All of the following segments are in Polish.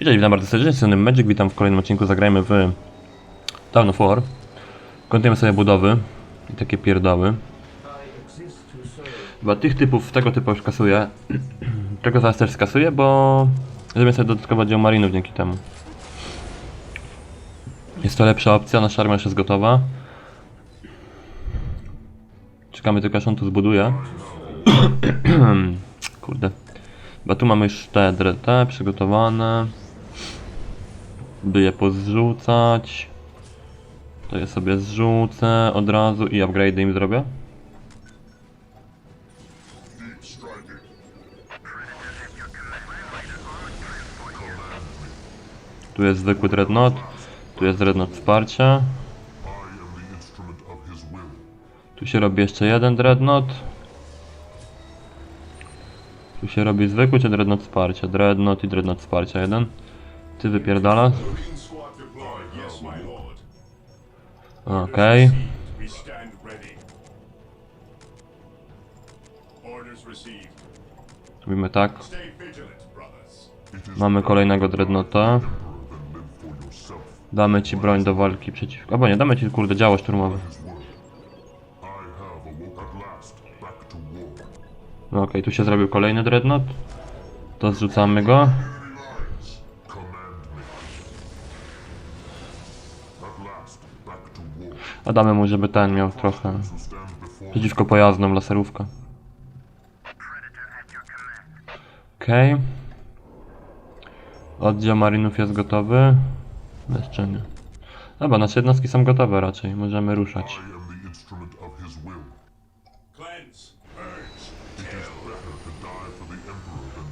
I witam bardzo serdecznie, jestem Magic, witam w kolejnym odcinku, zagrajmy w Town of War. Kontynuujemy sobie budowy i takie pierdoły. Chyba tych typów, tego typu już kasuję. Tego zaraz też skasuję, bo zrobię sobie dodatkowo dział marinów dzięki temu. Jest to lepsza opcja, nasza armia już jest gotowa. Czekamy tylko aż on tu zbuduje. Kurde. Bo tu mamy już te, te przygotowane. By je pozrzucać. To je sobie zrzucę od razu i upgrade im zrobię. Tu jest zwykły dreadnought. Tu jest dreadnought wsparcia. Tu się robi jeszcze jeden dreadnought. Tu się robi zwykły czy dreadnought wsparcia? Dreadnought i dreadnought wsparcia jeden. Ty wypierdala. Okej. Received. Robimy tak. Mamy kolejnego dreadnoughta. Damy ci broń do walki przeciw... Albo nie, damy ci kurde działo szturmowe. No okej, tu się zrobił kolejny dreadnought. To zrzucamy go. A damy mu, żeby ten miał trochę przeciwko pojazdom laserówka. Okej. Oddział marinów jest gotowy. Jeszcze nie. Dobra, nasze jednostki są gotowe raczej. Możemy ruszać.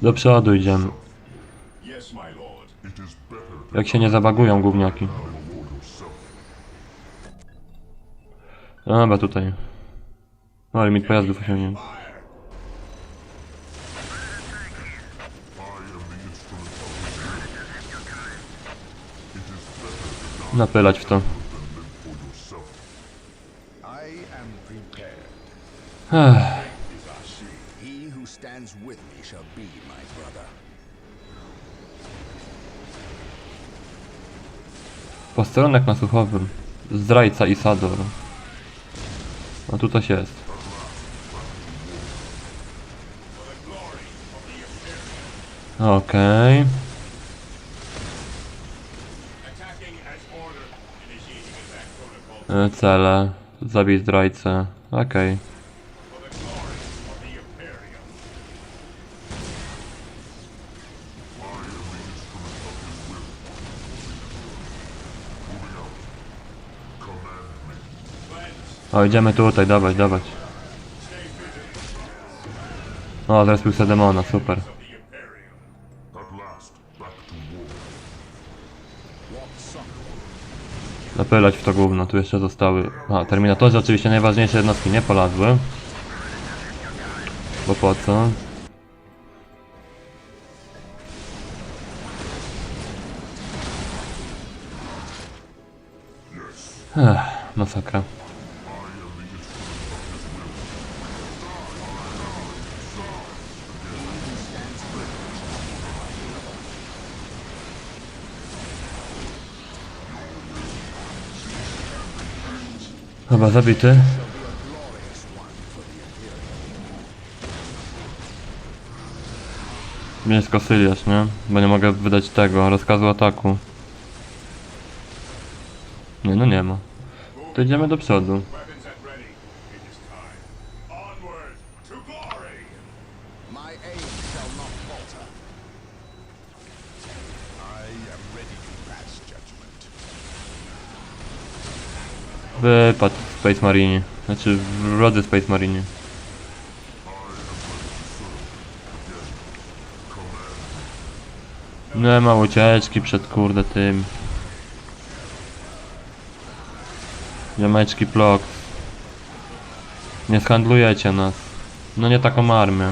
Do przodu idziemy. Jak się nie zabagują gówniaki. Dobra, tutaj. No, limit pojazdów osiągnięty. Napylać w to. Ech, He who stands with me A tu coś jest. Okej. Protocol E, Cele. Zabij zdrajcę. Okej. for O, idziemy tutaj, dawać, dawać. O, teraz był demona, super. Napylać w to gówno, tu jeszcze zostały... A, Terminatorzy oczywiście najważniejsze jednostki nie polazły. Bo po co? Ech, masakra. Chyba zabity. Mnie skosyliasz, nie? Bo nie mogę wydać tego, rozkazu ataku. Nie, no nie ma. To idziemy do przodu. Weapons at ready. It is time. Onward to glory. My aim shall not falter. I am ready to pass judgment. Wypad w Space Marine. Znaczy w rodzy Space Marine. Nie ma ucieczki przed kurde tym. Ziomeczki plok. Nie zhandlujecie nas. No nie taką armię.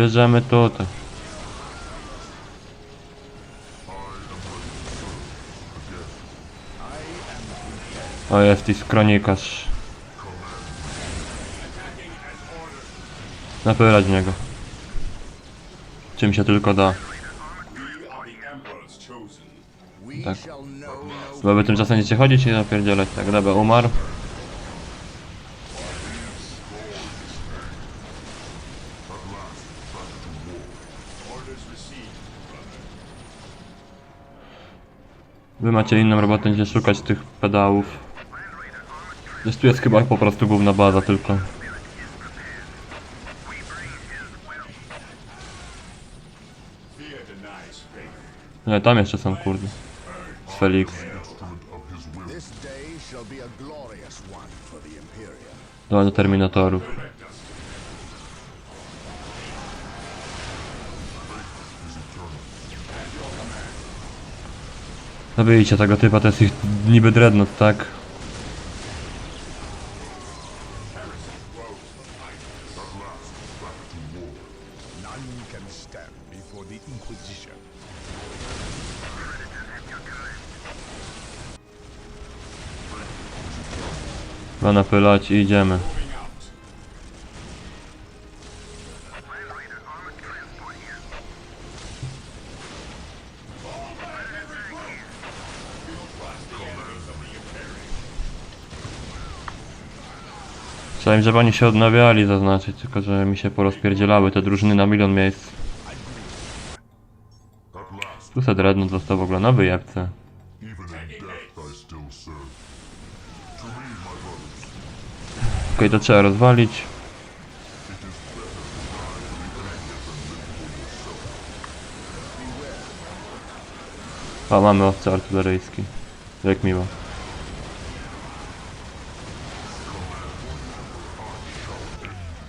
Bierzemy tutaj. O, jest i kronikarz. Napierać w niego. Czym się tylko da. Tak. no Bo wy tymczasem będziecie chodzić i napierdzielać. Tak, dobra, umarł. Wy macie inną robotę niż szukać tych pedałów. Gdzieś tu jest chyba po prostu główna baza tylko. Nie, tam jeszcze są kurde. Z Felix. This day shall Zabijcie tego typa, to jest ich niby dreadnought, tak? Ma napylać i idziemy. Chciałem, żeby oni się odnawiali zaznaczyć, tylko że mi się porozpierdzielały te drużyny na milion miejsc. Tu se dreadnought został w ogóle na wyjebce. Okej, to trzeba rozwalić. A, mamy owce artyleryjski. Jak miło.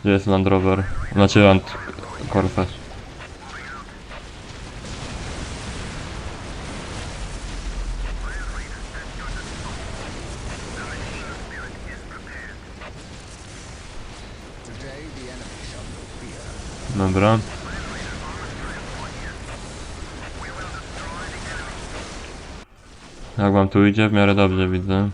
Gdzie jest Land Rover? Znaczy Land Corvette. Dobra. Jak wam tu idzie? W miarę dobrze widzę.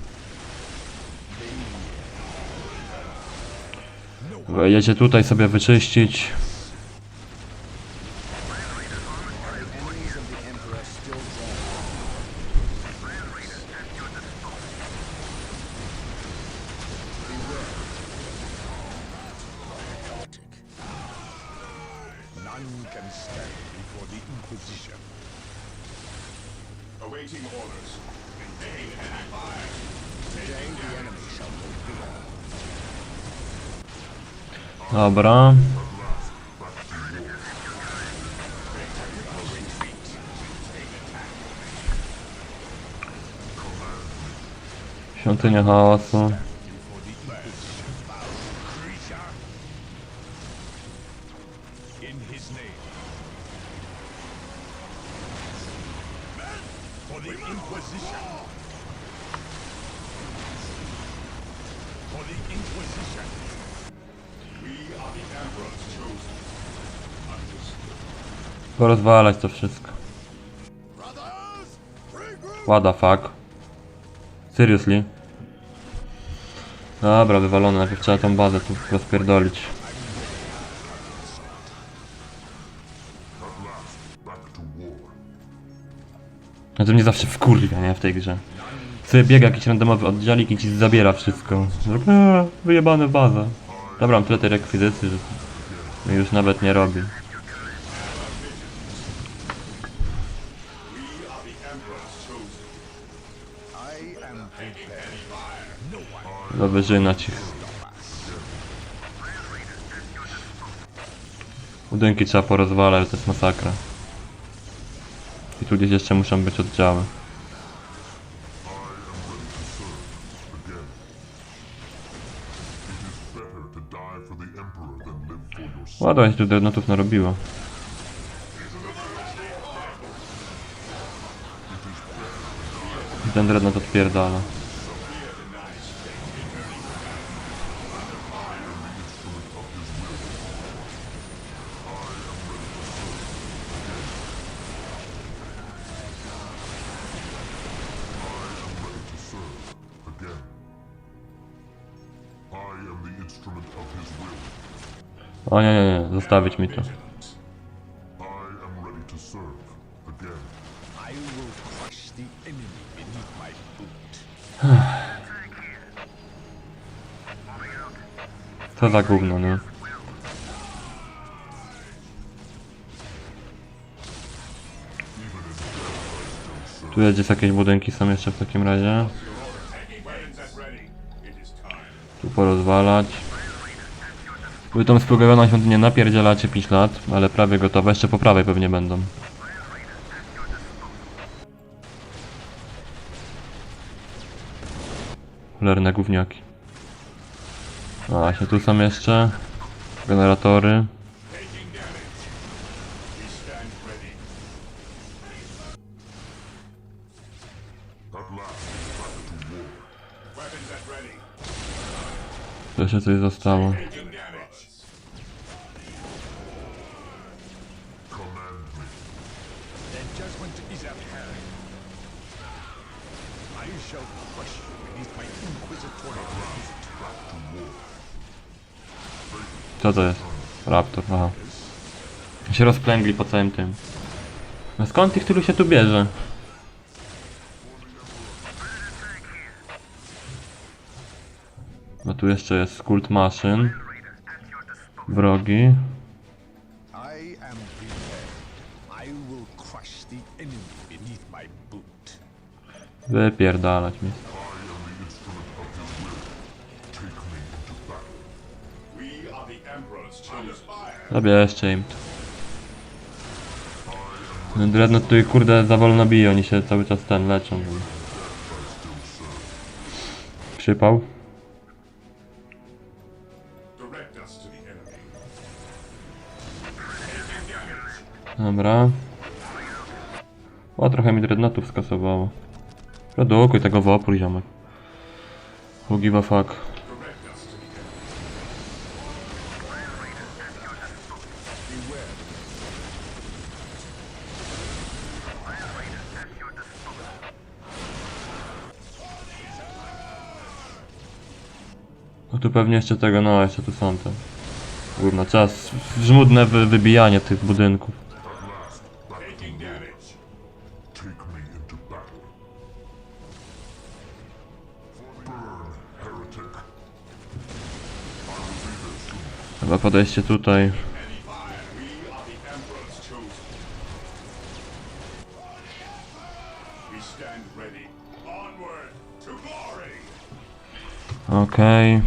Stand before the Inquisition. Awaiting orders. And fire. Today the enemy shall fear. Dobra. Świątynia chaosu. In his name. For the Inquisition. Porozwalać to wszystko. What the fuck? Seriously? Dobra, wywalone, najpierw trzeba tą bazę tu rozpierdolić. No to mnie zawsze wkurwia, nie, w tej grze. Sobie biega jakiś randomowy oddziałik i ci zabiera wszystko. "A, Wyjebane baza. Dobra, mam tyle tej rekwizycji, że już nawet nie robi. We are the Emperor's chosen. I am prepared. No one Do wyżynać ich. Budynki trzeba porozwalać, to jest masakra. I tu gdzieś jeszcze muszą być oddziały. Ładnie tu dreadnoughtów narobiło. Ten dreadnought odpierdala. Beneath my boot. Co za gówno, nie? Tu gdzieś jakieś budynki są jeszcze w takim razie. Tu porozwalać. Wy tą splugowaną świątynię napierdzielacie 5 lat, ale prawie gotowe. Jeszcze po prawej pewnie będą. Cholerne gówniaki. A, właśnie tu są jeszcze generatory. To jeszcze coś zostało. At hand. I shall crush you beneath my inquisitorial to war. Co to jest? Raptor, aha. Się rozplęgli po całym tym. No skąd ich tylu się tu bierze? No tu jeszcze jest kult maszyn. Wrogi. Emperor's chosen. Zabierzcie im to. Ten Dreadnought tutaj kurde za wolno bije, oni się cały czas ten leczą. Przypał. Dobra. O, trochę mi dreadnoughtów skasowało. Produkuj tego w opór, ziomek. Who give a fuck. No tu pewnie jeszcze tego, no jeszcze tu są te. Kurna, czas. Żmudne wy, wybijanie tych budynków. Chyba podejście tutaj. Any fire.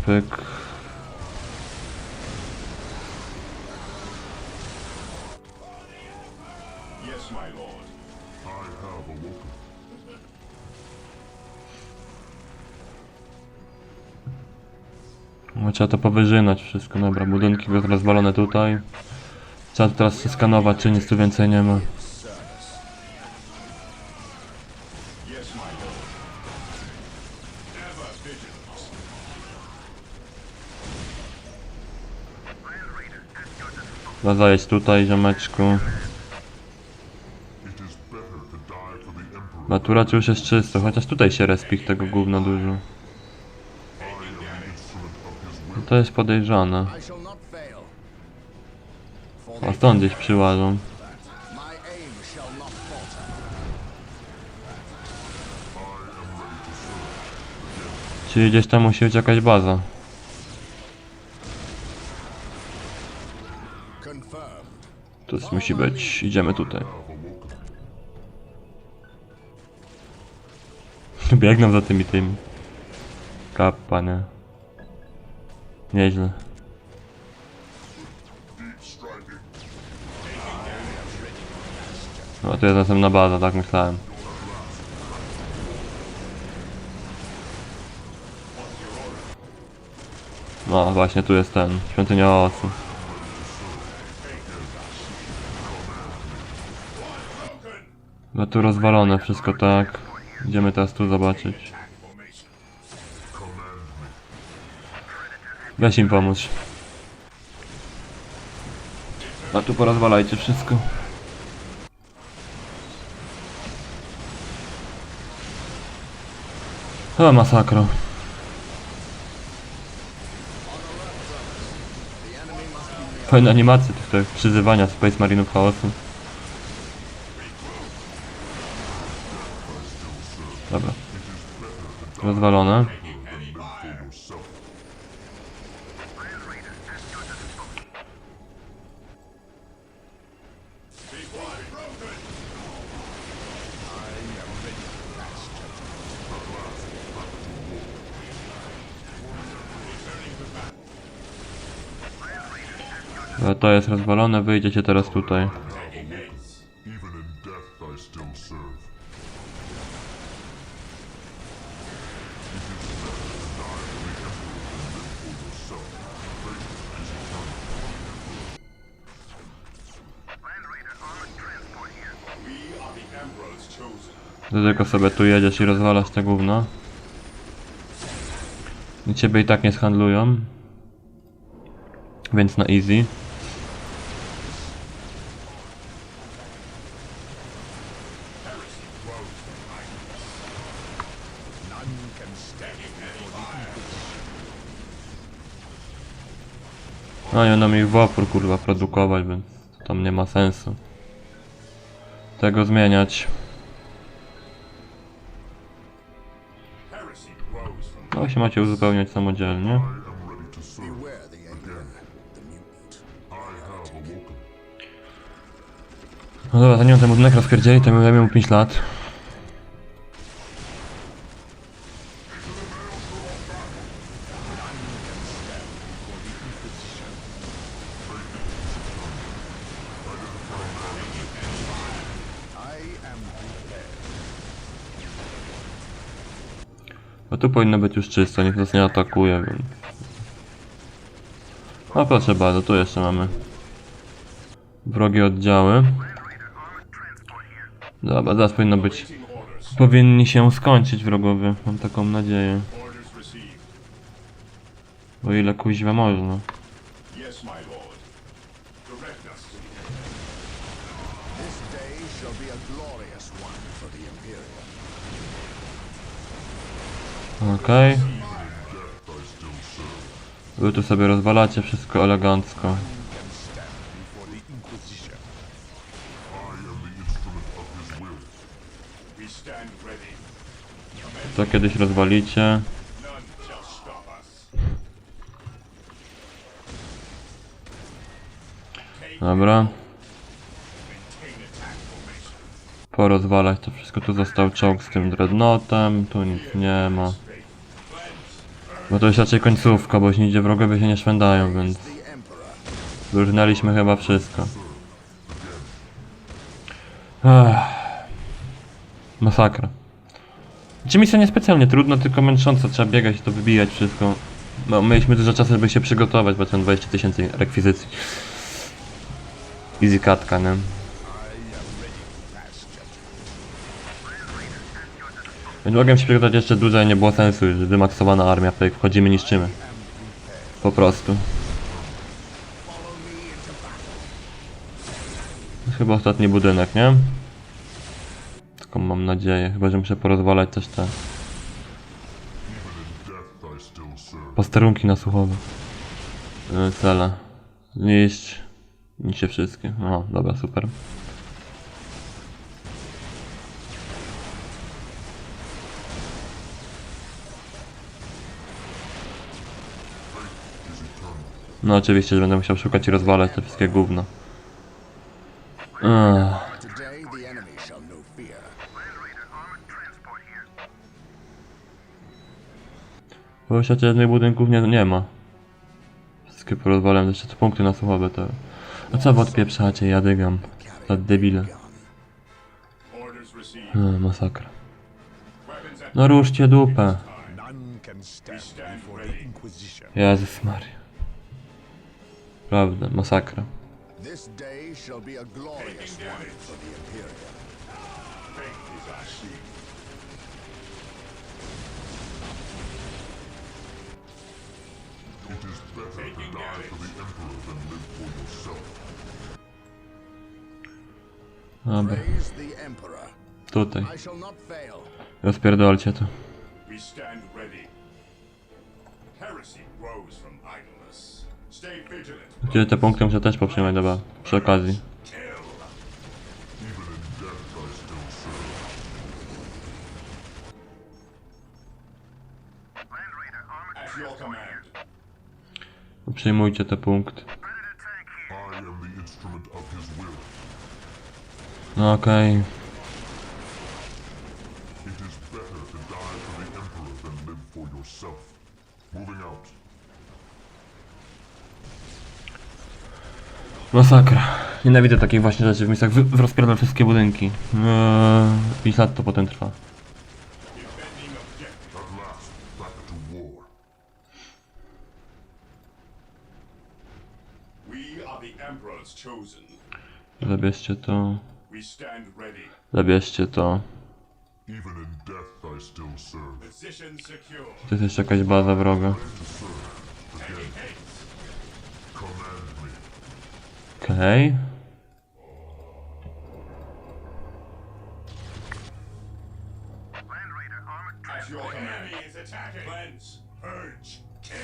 We trzeba to powyżynać wszystko, dobra. Budynki rozwalone tutaj. Trzeba tu teraz skanować, czy nic tu więcej nie ma. Trzeba zajeść tutaj, ziomeczku. To. Natura czy już jest czysto, chociaż tutaj się respik tego gówna dużo. I am the instrument of his will. To jest podejrzane. The stąd gdzieś przyłażą. Czyli gdzieś tam musi być jakaś baza. To musi być. Idziemy tutaj. Biegną za tymi tymi. Kappa, nie? Nieźle. No to jest następna baza, tak myślałem. No właśnie, tu jest ten, świątynia osu. No tu rozwalone wszystko tak. Idziemy teraz tu zobaczyć. Weź im pomóc. A tu porozwalajcie wszystko. O, masakro. Fajne animacje tych, tych przyzywania Space Marinów chaosu. Dobra. Rozwalone. To jest rozwalone, wyjdziecie teraz tutaj. Ty tylko sobie tu jedziesz i rozwalasz te gówno. I ciebie i tak nie zhandlują. Więc na easy. No i będą ich w kurwa produkować, więc to tam nie ma sensu. Tego zmieniać. No się macie uzupełniać samodzielnie. No dobra, zanim ten budynek rozpierdzieli, to my dajmy mu 5 lat. Tu powinno być już czysto, nikt nas nie atakuje, więc... No proszę bardzo, tu jeszcze mamy wrogie oddziały. Dobra, zaraz powinno być... Powinni się skończyć wrogowie, mam taką nadzieję. O ile kuźwa można. Okej. Serve. Wy tu sobie rozwalacie wszystko elegancko. To kiedyś rozwalicie. Dobra. Porozwalać to wszystko. Tu został czołg z tym dreadnoughtem. Tu nic nie ma. Bo to jest raczej końcówka, bo już nigdzie wrogowie się nie szwędają, więc... Wyrżnęliśmy chyba wszystko. Ech. Masakra. Czy misja niespecjalnie trudna, tylko męcząca, trzeba biegać i to wybijać wszystko. No, mieliśmy dużo czasu, żeby się przygotować, bo ten 20 tysięcy rekwizycji. Easy katka, nie? Więc mogłem się przygotować jeszcze dłużej, nie było sensu, już wymaksowana armia, w której wchodzimy, niszczymy. Po prostu. To chyba ostatni budynek, nie? Taką mam nadzieję, chyba że muszę porozwalać też te posterunki na Suchowe. Yy, Cele. Niszcz. Niszcie wszystkie. No, dobra, super. No oczywiście, że będę musiał szukać i rozwalać te wszystkie gówno. Ech. Bo już jednych budynków nie, nie ma. Wszystkie porozwalałem, jeszcze te punkty na słuchowe to... A co wy odpieprzacie, ja dygam. Za debile. Ech, masakra. No ruszcie dupę. None can Prawda, masakra. This day shall be a glorious one for the Imperium. It is better to die for the Emperor than live for yourself. Dobra, Praise the Emperor. tutaj. I shall not fail. Rozpierdolcie to. We stand ready. Heresy grows from idleness. Gdzie te punkty muszę też poprzymać, dobra, przy okazji. Kill. Even in death I still Masakra. Nienawidzę takich właśnie rzeczy w miejscach. Wy, rozpierdol wszystkie budynki. Eee, 5 lat to potem trwa. Zabierzcie to. Zabierzcie to. To jest jeszcze jakaś baza wroga. Purge. Kill.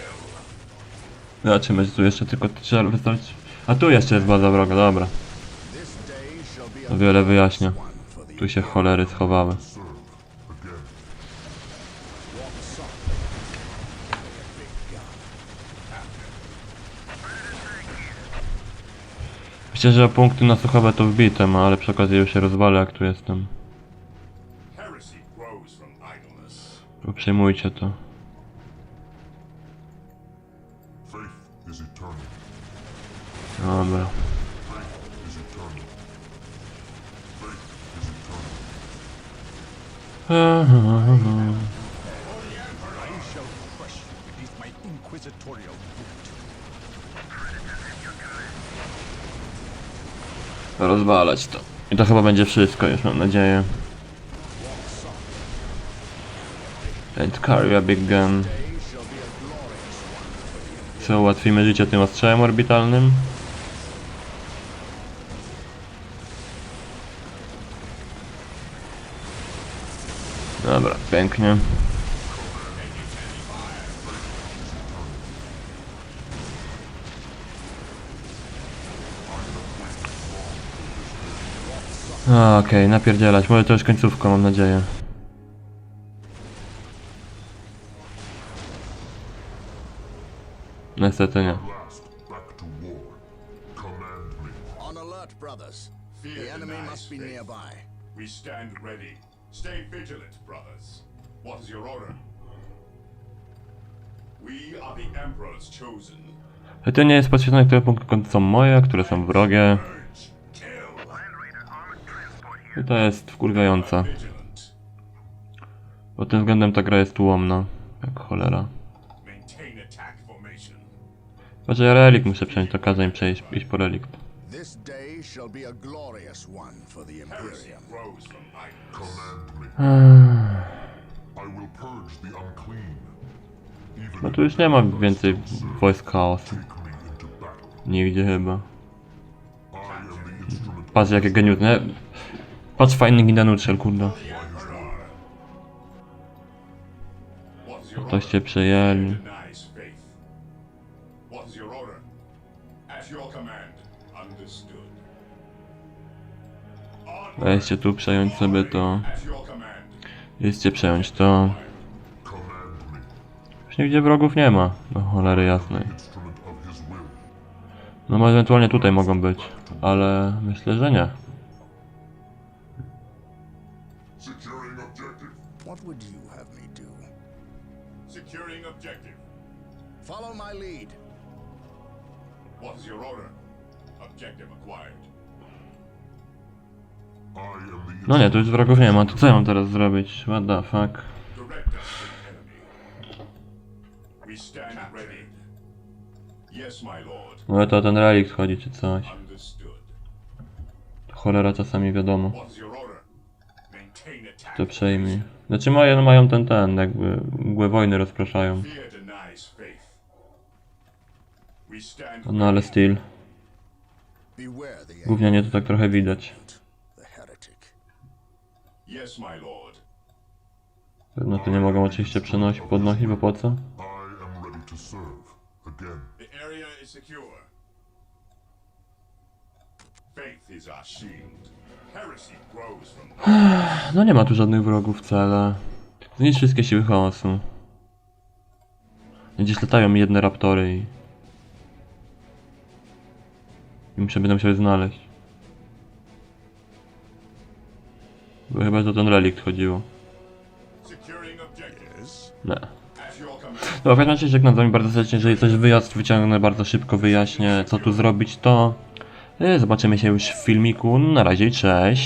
Zobaczymy, czy tu jeszcze tylko trzeba wystarczyć. A tu jeszcze jest baza wroga, dobra. A wiele wyjaśnia. Tu się cholery schowały. Serve. Again. walk softly. Big gun. Myślę, że punkty na suchowe to wbite ma, ale przy okazji już się rozwalę jak tu jestem. Idleness. To. Dobra. Faith is eternal. Faith is eternal. I shall crush you beneath my inquisitorial boot. Rozwalać to. I to chyba będzie wszystko już, mam nadzieję. And carry a big gun. Co, ułatwimy życie tym ostrzałem orbitalnym? Dobra, pięknie. Okej, napierdzielać. Może to już końcówka, mam nadzieję. Niestety nie. On alert, brothers. Fear the enemy denies must be faith. nearby. We stand ready. Stay vigilant, brothers. What is your order? We are the Emperor's chosen. Ale to nie jest podświetlone, które punkty są moje, które są wrogie. I to jest wkurwiające. Pod tym względem ta gra jest ułomna. Jak cholera. Ja relikt muszę przejąć, to kazę im przejść, iść po relikt. No tu już nie ma więcej wojsk chaosu. Nigdzie chyba. Patrz jakie geniusne. Patrz fajny Gindanutrzel, kurde. Toście order? przejęli. Weźcie tu przejąć sobie to. Idźcie przejąć to. Już nigdzie wrogów nie ma. No cholery jasnej. No może ewentualnie tutaj mogą być. Ale myślę, że nie. No nie, tu już wrogów nie ma. To co ja mam teraz zrobić? What the fuck? Us to to ten relikt chodzi czy coś. Understood. Cholera czasami wiadomo. To przejmij. Znaczy mają, mają ten, ten, jakby mgłę wojny rozpraszają. No ale. Beware the Gównianie to tak trochę widać. Yes, my lord. No to nie mogą oczywiście przenosić, podnosić, bo po co? I am ready to serve. Again. The area is secure. Faith is our shield. Heresy grows from No nie ma tu żadnych wrogów wcale. Zniszcz wszystkie siły chaosu. Gdzieś latają mi jedne raptory i... I muszę będę musiał je znaleźć. Bo chyba to ten relikt chodziło. Nie. Dobra, w każdym razie żegnam z wami bardzo serdecznie, jeżeli coś wyjazd wyciągnę bardzo szybko, wyjaśnię co tu zrobić, to y, zobaczymy się już w filmiku. Na razie cześć.